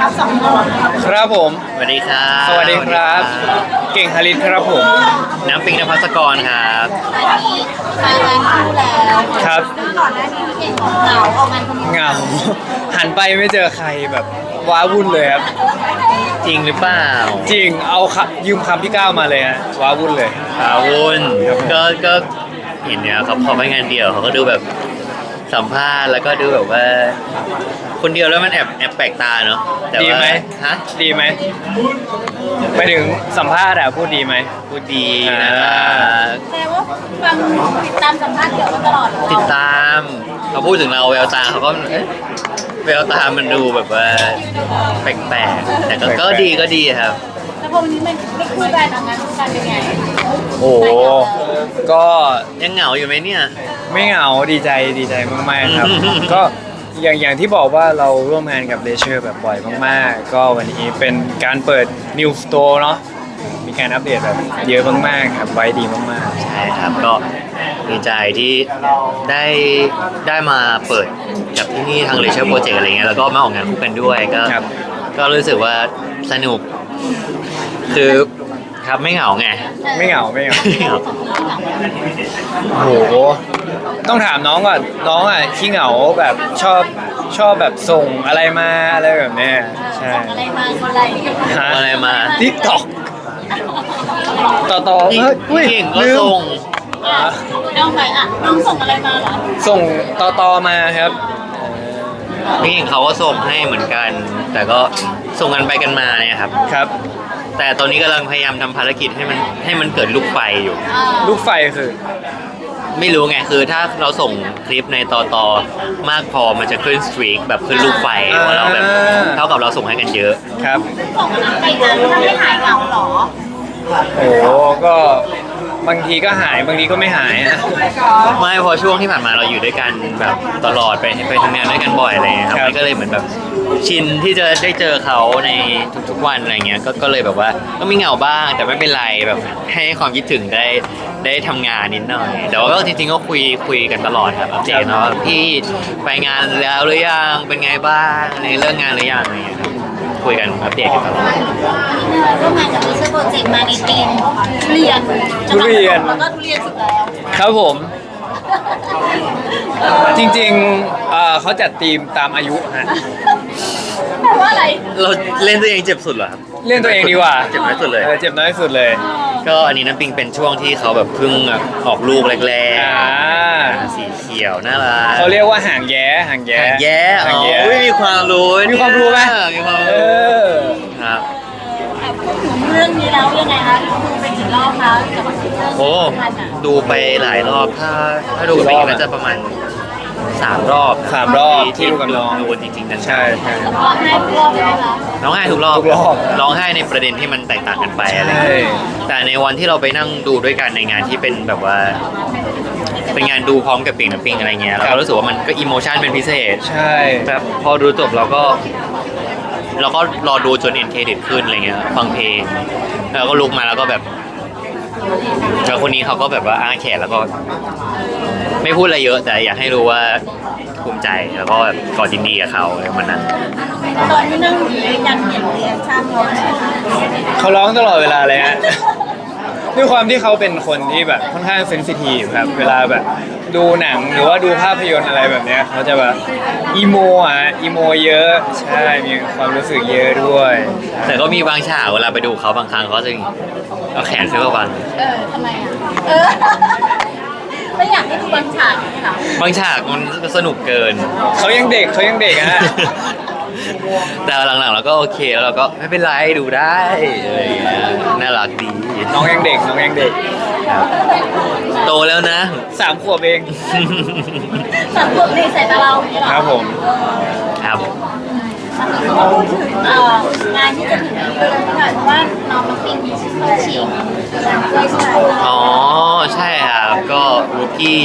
ครับสองคนครับผม สวัสดีครับสวัสดีครับ เก่งฮาริสครับผม น้ำปิงนภัสกรครับ อันนี้มางานคู่แล้วครับก่อนหน้านี้พี่เก่งเหงาออกงานคนเดียวเหงา หันไปไม่เจอใครแบบว้าวุ่นเลยครับ จริงหรือเปล่าจริงเอาคำยืมคำพี่ก้าวมาเลยฮะว้าวุ่นเลย อาวุนครับผมก็ก็เห็นเนี่ยเขาพอไปงานเดียวเขาก็ดูแบบ สัมภาษณ์แล้วก็ดูแบบว่า คนเดียวแล้วมันแอบแอบแปลกตาเนาะแต่ดีว่าไหม ฮะดีไหมไปถึงสัมภาษณ์อะพูดดีไหม พูดดีอ่านะครับแต่ว่าฟังติดตามสัมภาษณ์เกี่ยวมาตลอดเลยติดตามเขาพูดถึงเราแววตาเขาก็เอ๊ะแววตามันดูแบบว่าแปลกๆแต่ก็ก็ดีก็ดีครับแล้ว พอวันนี้มันไม่คู่กันออกงานคู่กันเป็นไงโอ้โหก็ยังเหงาอยู่ไหมเนี่ย ไม่เหงาดีใจดีใจมากๆครับอืมก็อย่างอย่างที่บอกว่าเราร่วมงานกับเลเชอร์แบบบ่อยมากๆ ก็วันนี้เป็นการเปิด New Store เนาะมีการอัปเดตแบบเยอะมากๆครับไว้ดีมากใช่ครับก็ดีใจที่ได้ได้มาเปิดกับที่นี่ทางเลเชอร์โปรเจกต์อะไรเงี้ยแล้วก็มาออกงานคู่กันด้วยก็ๆครับ ก็รู้สึกว่าสนุก คือครับไม่เหงาไง ไม่เหงาไม่เหงาไม่เหงาโอ้โหต้องถามน้องก่อนน้องอะขี้เหงาแบบชอบชอบแบบส่งอะไรมาอะไรแบบเนี้ยใช่ส่งอะไรมาอะไรฮะอะไรมาทิกตอกต่อต่อพี่เฮ้ยอุ้ยเก่งก็ลืมส่งน้องไปอะน้องส่งอะไรมาเหรอส่งต่อต่อมาครับพี่เก่งเขาก็ส่งให้เหมือนกัน แต่ก็ส่งกันไปกันมาเนี่ยครับครับ แต่ตอนนี้กำลังพยายามทำภารกิจให้มันให้มันเกิดลูกไฟอยู่อ่าลูกไฟคือ ไม่รู้ไงคือถ้าเราส่งคลิปในต่อต่อมากพอมันจะขึ้นสตรีกแบบขึ้นลูกไฟว่าเราแบบเท่ากับเราส่งให้กันเยอะ ครับ ส่งน้ำไปนานทำให้หายเหงาเหรอ โอ้โหก็ บางทีก็หายบางทีก็ไม่หายอะไม่พอช่วงที่ผ่านมาเราอยู่ด้วยกันแบบตลอดไปไปทำงานด้วยกันบ่อยอะไรเงี้ยครับครับมันก็เลยเหมือนแบบชินที่จะได้เจอเขาในทุกๆวันอะไรเงี้ยก็ก็เลยแบบว่าก็มีเหงาบ้างแต่ไม่เป็นไรแบบให้ความคิดถึงได้ได้ทำงานนิดหน่อยแต่ว่าก็จริงๆก็คุยคุยกันตลอดครับอัปเดตเนาะพี่ไปงานแล้วหรือยังเป็นไงบ้างในเรื่องงานหรือยังอะไรเงี้ย ครับคุยกันอัปเดตกันตลอด ร่วมงานกับมิสเตอร์โปรเจกต์มาในทีมทุเรียนทุเรียน แล้วก็ทุเรียนสุดแล้ว ครับผม จริงๆเอ่อเขาจัดทีมตามอายุฮะแปลว่าอะไร เราเล่นตัวเองเจ็บสุดเหรอครับ เล่นตัวเองดีกว่าเจ็บน้อยสุดเลย ออเจ็บน้อยสุดเลย ก็อันนี้น้ำปิงเป็นช่วงที่เขาแบบเพิ่งออกลูกแรกอ่า ๆสีเขียวน่ารักเขาเรียกว่าห่างแย้ห่างแย้หางแย่ห่างแย้อ๋ออุ๊ยมีความรู้มีความรู้ไหมมีความเอรู้อ ครับแอบพูดถึงเรื่องนี้แล้วยังไงคะดูไปกี่รอบคะกับเรื่องโอ้พันอะดูไปหลายรอบ ถ้าถ้าดูปิงน่าจะประมาณ สามรอบสามรอบที่ดูกับน้องดูจริงๆนะใช่ใช่ ร้องไห้ทุกรอบเลยไหมคะร้องไห้ทุกรอบทุกรอบร้องไห้ในประเด็นที่มันแตกต่างกันไปอะไรใช่อย่างเงี้ยแต่ในวันที่เราไปนั่งดูด้วยกันในงานที่เป็นแบบว่า เป็นงานดูพร้อมกับปิงน้ำปิงอะไรเงี้ยเราก็รู้สึกว่ามันก็อิโมชันเป็นพิเศษใช่ แบบพอดูจบเราก็ เราก็รอดูจนเอ็นเครดิตขึ้นอะไรเงี้ยฟังเพลง แล้วก็ลุกมาแล้วก็แบบแล้วคนนี้เขาก็แบบว่าอ้าแขนแล้วก็ ไม่พูดอะไรเยอะแต่อยากให้รู้ว่าภูมิใจแล้วก็แบบกอดยินดีกับเขาในวันนั้นตอนที่นั่งอยู่ด้วยกันเห็นเรียนช่างร้องไหมคะเขาร้องตลอดเวลาเลยฮะ ด้วยความที่เขาเป็นคนที่แบบค่อนข้างเซนซิทีฟครับ เวลาแบบดูหนังหรือว่าดูภาพยนตร์อะไรแบบเนี้ยเขาจะแบบอีโมอะอีโมเยอะ ใช่มีความรู้สึกเยอะด้วย แต่ก็มีบางฉากเวลาไปดูเขาบางครั้งเขาจะเอาแขนขึ้นมาบัง เออทำไมอะ เออ ไม่อยากให้ดูบางฉากนี่เหรอบางฉากมันสนุกเกิน เขายังเด็กเขายังเด็กอะฮะ แต่หลังๆเราก็โอเคแล้วเราก็ไม่เป็นไรดูได้อะไรอย่างเงี้ยน่ารักดีน้องยังเด็กน้องยังเด็กครับโตแล้วนะ สามขวบเอง สังคมในสายตาเราอย่างนี้เหรอครับผม ครับมา พูดถึงเอ่องานที่จะถึงนี้เลยค่ะเพราะว่าน้องมาปิงเขาชิงด้วยใช่ไหมอ๋อ ใช่ครับ ก็รูกี้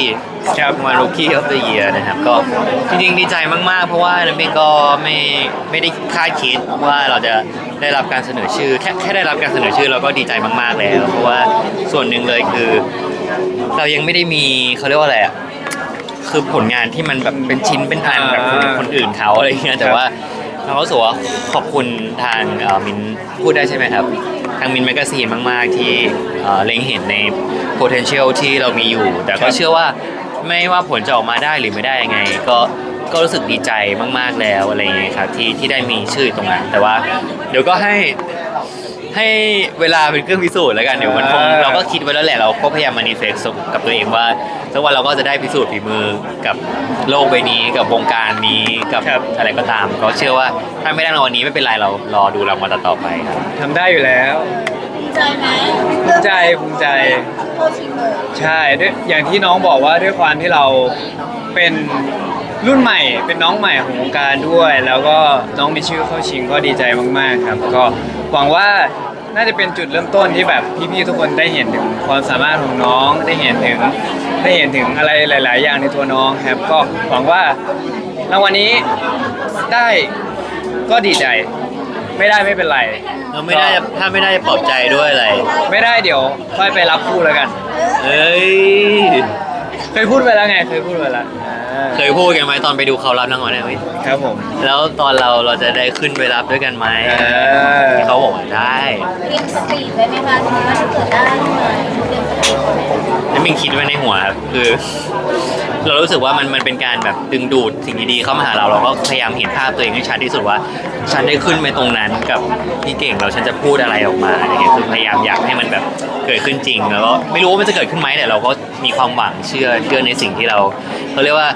ครับมารูกี้ออฟเดอะเยียนะครับ ก็จริงๆ ดีใจมาก ๆ เพราะว่าน้ำเองก็ไม่ไม่ได้คาดคิดว่าเราจะได้รับการเสนอชื่อ แค่แค่ได้รับการเสนอชื่อเราก็ดีใจมาก ๆ แล้ว เพราะว่าส่วนหนึ่งเลยคือ เรายังไม่ได้มีเขาเรียกว่าอะไรอะ คือผลงานที่มันแบบเป็นชิ้นเป็นอันแบบคนคนอื่นเขาอะไรเงี้ยแต่ว่า เราก็รู้สึกว่าขอบคุณทางมินพูดได้ใช่ไหมครับ ทางมินแมกซีนมาก ๆ ที่เอ่อเล็งเห็นใน potential ที่เรามีอยู่ แต่ก็เชื่อว่าไม่ว่าผลจะออกมาได้หรือไม่ได้ยังไง ก็ก็รู้สึกดีใจมาก ๆ แล้วอะไรอย่างเงี้ยครับที่ที่ได้มีชื่อตรงนั้น แต่ว่าเดี๋ยวก็ให้ ให้เวลาเป็นเครื่องพิสูจน์แล้วกันเดี๋ยวมันคงอ่า เราก็คิดไว้แล้วแหละเราก็พยายามมานิเฟกกับตัวเองว่าสักวันเราก็จะได้พิสูจน์ฝีมือกับโลกใบนี้กับวงการนี้กับครับ อะไรก็ตามก็เชื่อว่าถ้าไม่ได้ในวันนี้ไม่เป็นไรเรารอดูรางวัลต่อๆไปครับ ทำได้อยู่แล้วภูมิใจไหมภูมิใจภูมิใจเข้าชิงเลยใช่ด้วยอย่างที่น้องบอกว่าด้วยความที่เราเป็น รุ่นใหม่เป็นน้องใหม่ของวงการด้วย แล้วก็น้องมีชื่อเข้าชิงก็ดีใจมากๆครับ ก็หวังว่าน่าจะเป็นจุดเริ่มต้นที่แบบพี่ๆทุกคนได้เห็นถึงความสามารถของน้องได้เห็นถึงได้เห็นถึงอะไรหลาย ๆ อย่างในตัวน้องครับก็หวังว่ารางวัลนี้ได้ก็ดีใจ ไม่ได้ไม่เป็นไร เราไม่ได้ถ้าไม่ได้จะปลอบใจด้วยอะไร ไม่ได้เดี๋ยว ค่อยไปรับคู่แล้วกัน เอ้ย เคยพูดไปแล้วไงเคยพูดไปแล้วอ่า เคยพูดกันไหมตอนไปดูเขารับรางวัลเนี่ยเฮ้ยครับผม แล้วตอนเราเราจะได้ขึ้นไปรับด้วยกันไหมเออ เขาบอกว่าได้เตรียมสปีดไว้ไหมคะถึงว่าถ้าเกิดได้ขึ้นมาเตรียมสปีดไว้ไหมแล้วมิงคิดไว้ในหัวครับคือ เรารู้สึกว่ามันมันเป็นการแบบดึงดูดสิ่งดีๆเข้ามาหาเราเราก็พยายามเห็นภาพตัวเองให้ชัดที่สุดว่า ฉันได้ขึ้นไปตรงนั้นกับพี่เก่งแล้วฉันจะพูดอะไรออกมาอะไรเงี้ยคือพยายามอยากให้มันแบบเกิดขึ้นจริงแล้วก็ไม่รู้ว่ามันจะเกิดขึ้นไหมแต่เราก็มีความหวังเชื่อเชื่อในสิ่งที่เราเขาเรียกว่า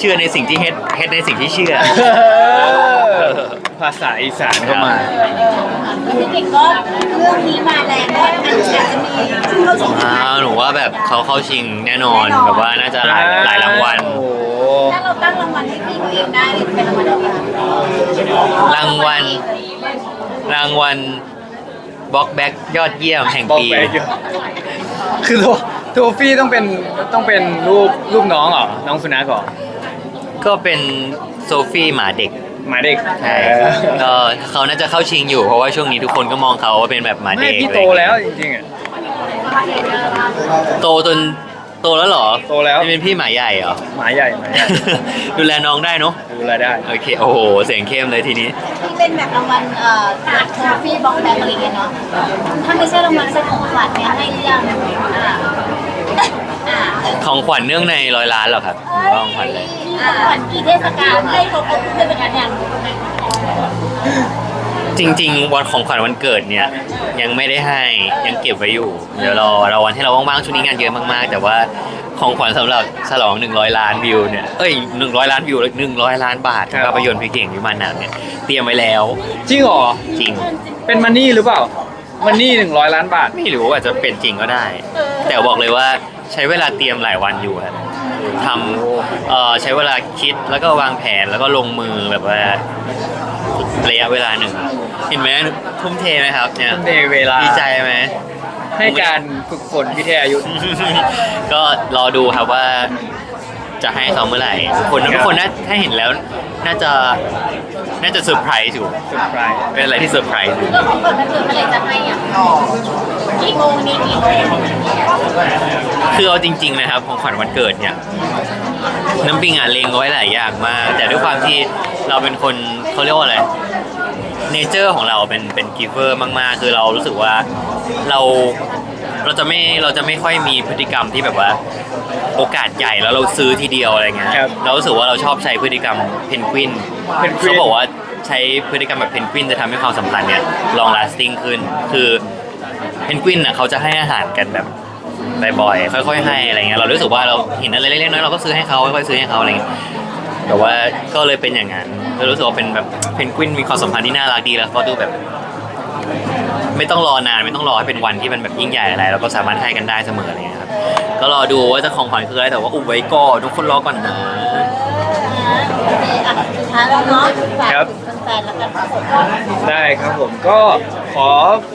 เชื่อในสิ่งที่เฮ็ดเฮ็ดในสิ่งที่เชื่อ ภาษาอีสานก็มา พี่เก่งก็เรื่องนี้มาแรงก็อันอาจจะมีเข้าชิงอ่าหนูว่าแบบเขาเข้าชิงแน่นอนแบบว่าน่าจะหลายหลายรางวัล โอ้โหถ้าเราตั้งรางวัลให้พี่ตัวเองได้เป็นรางวัลอะไรคะรางวัล รางวัลบล็อกแบ็กยอดเยี่ยมแห่งบอกปี ไปเยอะคือโทโทฟี่ต้องเป็นต้องเป็นรูปรูปน้องเหรอ น้องสุนัขเหรอ ก็เป็นโซฟี่หมาเด็กหมาเด็กใช่ก็เขาน่าจะเข้าชิงอยู่เพราะว่าช่วงนี้ทุกคนก็มองเขาว่าเป็นแบบหมาไม่เด็กพี่โตแล้วจริงๆอะ โตจนโตแล้วเหรอโตแล้วไม่เป็นพี่หมาใหญ่เหรอ หมาใหญ่หมาใหญ่ ดูแลน้องได้เนาะดูแลได้โอเคโอ้โหเสียงเข้มเลยทีนี้ ที่เป็นแบบรางวัลเอ่อจากโทฟี่บ็อกแบงอะไรเงี้ยเนาะ ถ้าไม่ใช่รางวัลเป็นของขวัญเนี่ยให้หรือยังอ่าอ่าของขวัญเนื่องในร้อยล้านเหรอครับหรือว่าของขวัญอะไรของ ขวัญกี่เทศกาลให้ครบทุกเทศกาลอย่างจริงๆวันของขวัญวันเกิดเนี่ยยังไม่ได้ให้ยังเก็บไว้อยู่ เดี๋ยวรอเราวันที่เราว่างๆช่วงนี้งานเยอะมากๆ แต่ว่าของขวัญสำหรับฉลอง 100 ล้านวิวเนี่ยเอ้ย 100 ล้านวิว100 ล้านบาทของภาพยนตร์พี่เก่งวิมานหนังเนี่ยเตรียมไว้แล้วจริงเหรอ จริง เป็นมันนี่หรือเปล่า มันนี่หนึ่งร้อยล้านบาท ไม่รู้อาจจะเป็นจริงก็ได้ แต่บอกเลยว่าใช้เวลาเตรียมหลายวันอยู่ครับ ทำเอ่อใช้เวลาคิดแล้วก็วางแผนแล้วก็ลงมือแบบว่าระยะเวลาหนึ่งเห็นไหมทุ่มเทไหมครับเนี่ยในเวลาดีใจไหมให้การฝึกฝนวิทยายุทธ์ก็รอดูครับว่า จะให้เขาเมื่อไหร่ทุกคนครับทุกคนน่าถ้าเห็นแล้ว น่าจะน่าจะเซอร์ไพรส์อยู่เซอร์ไพรส์เป็นอะไรที่เซอร์ไพรส์อยู่เรื่องของขวัญวันเกิดเมื่อไหร่จะให้อะกี่โมงนี่กี่โมงคือเอาจริง ๆ นะครับของขวัญวันเกิดเนี่ยน้ำปิงอะเลงไว้หลายอย่างมาก แต่ด้วยความที่เราเป็นคนเขาเรียกว่าอะไรเนเจอร์ของเราเป็นเป็นกิฟเวอร์มาก ๆ คือเรารู้สึกว่าเรา เราจะไม่เราจะไม่ค่อยมีพฤติกรรมที่แบบว่า โอกาสใหญ่แล้วเราซื้อทีเดียวอะไรเงี้ยครับเรารู้สึกว่าเราชอบใช้พฤติกรรมเพนกวินเพนกวินเขาบอกว่าใช้พฤติกรรมแบบเพนกวินจะทำให้ความสัมพันธ์เนี่ย long lasting ขึ้น คือเพนกวินน่ะเขาจะให้อาหารกันแบบบ่อยๆค่อย ๆ ให้อะไรเงี้ยเรารู้สึกว่าเราเห็นอะไรเล็กๆน้อยๆเราก็ซื้อให้เขาค่อยๆซื้อให้เขาอะไรเงี้ยแต่ว่าก็เลยเป็นอย่างนั้นเรารู้สึกว่าเป็นแบบเพนกวินมีความสัมพันธ์ที่น่ารักดีแล้วก็ดูแบบ ไม่ต้องรอนานไม่ต้องรอให้เป็นวันที่มันแบบยิ่งใหญ่อะไรเราก็สามารถให้กันได้เสมออะไรเงี้ยครับก็รอดูว่าจะของขวัญคืออะไรแต่ว่าอุบไว้ก่อนทุกคนรอก่อนนะโอเคอะสุดท้ายแล้วเนาะฝากครับถึงแฟนๆแล้วกันครับผมได้ครับผมก็ขอ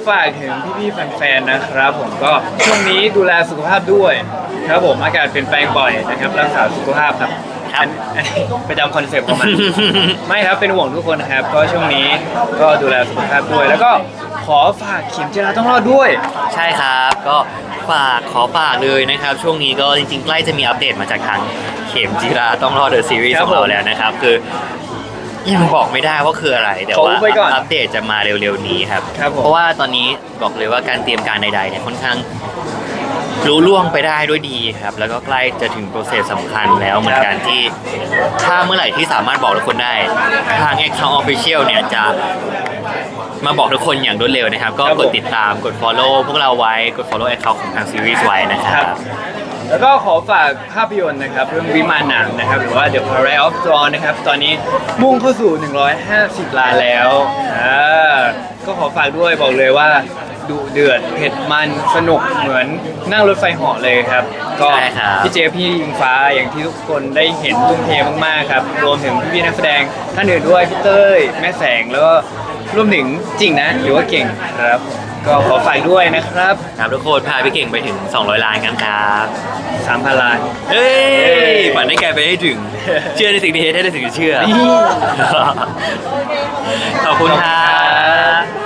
ฝากถึงพี่ๆแฟนๆนะครับ ผมก็ช่วงนี้ดูแลสุขภาพด้วยครับผมอากาศเปลี่ยนแปลงบ่อยนะครับรักษาสุขภาพครับครับอันนี้ประจำคอนเซ็ปต์ของมันไม่ครับเป็นห่วงทุกคนนะครับ ก็ช่วงนี้ก็ดูแลสุขภาพด้วย แล้วก็ ขอฝากเข็มจีราต้องรอดด้วย ใช่ครับก็ฝากขอฝากเลยนะครับ ช่วงนี้ก็จริงๆ ใกล้จะมีอัปเดตมาจากทางเข็มจีราต้องรอเดอะซีรีส์ครัขบองเราผมแล้วนะครับ คือยังบอกไม่ได้ว่าคืออะไร แต่ขอว่าอุบไว้ก่อนอัปเดตจะมาเร็วๆนี้ครับ ครับผม เพราะว่าตอนนี้บอกเลยว่าการเตรียมการใดๆเนี่ยค่อนข้างรู้ล่วงไปได้ด้วยดีครับ แล้วก็ใกล้จะถึงโปรเซสสำคัญแล้วเหมือนกันที่ ถ้าเมื่อไหร่ที่สามารถบอกทุกคนได้ ทาง Account Official เนี่ยจะ มาบอกทุกคนอย่างรวดเร็วนะครับ ก็ครับกผมดติดตามกด follow พวกเราไว้ กด follow Account ของทางซีรีส์ไว้นะคครัรับบแล้วก็ขอฝากภาพยนตร์นะครับเรื่องวิมานหนังนะครับ หรือว่า The Parade of Dawn นะครับ ตอนนี้มุ่งเข้าสู่ 150 ล้านแล้วอ่าก็ขอฝากด้วยบอกเลยว่าดุเดือดเผ็ดมันสนุกเหมือนนั่งรถไฟเหาะเลยครับ ก็ใช่ครับ พี่เจพี่ยิงฟ้าอย่างที่ทุกคนได้เห็นทุ่มเทมากๆครับ รวมถึงพี่ๆนักแสดงท่านอื่นด้วยพี่เต้ยแม่แสงแล้วก็ รวมถึงจริงนะหรือว่าเก่งครับ ก็ขอฝากด้วยนะครับครับทุกคนพาพี่เก่งไปถึง 200 ล้านกันครับ3,000ล้านเฮ้ยฝันให้แกไปให้ถึง เชื่อในสิ่งที่เฮ็ดให้ได้สิ่งที่เชื่อนี่ขอบคุณครับ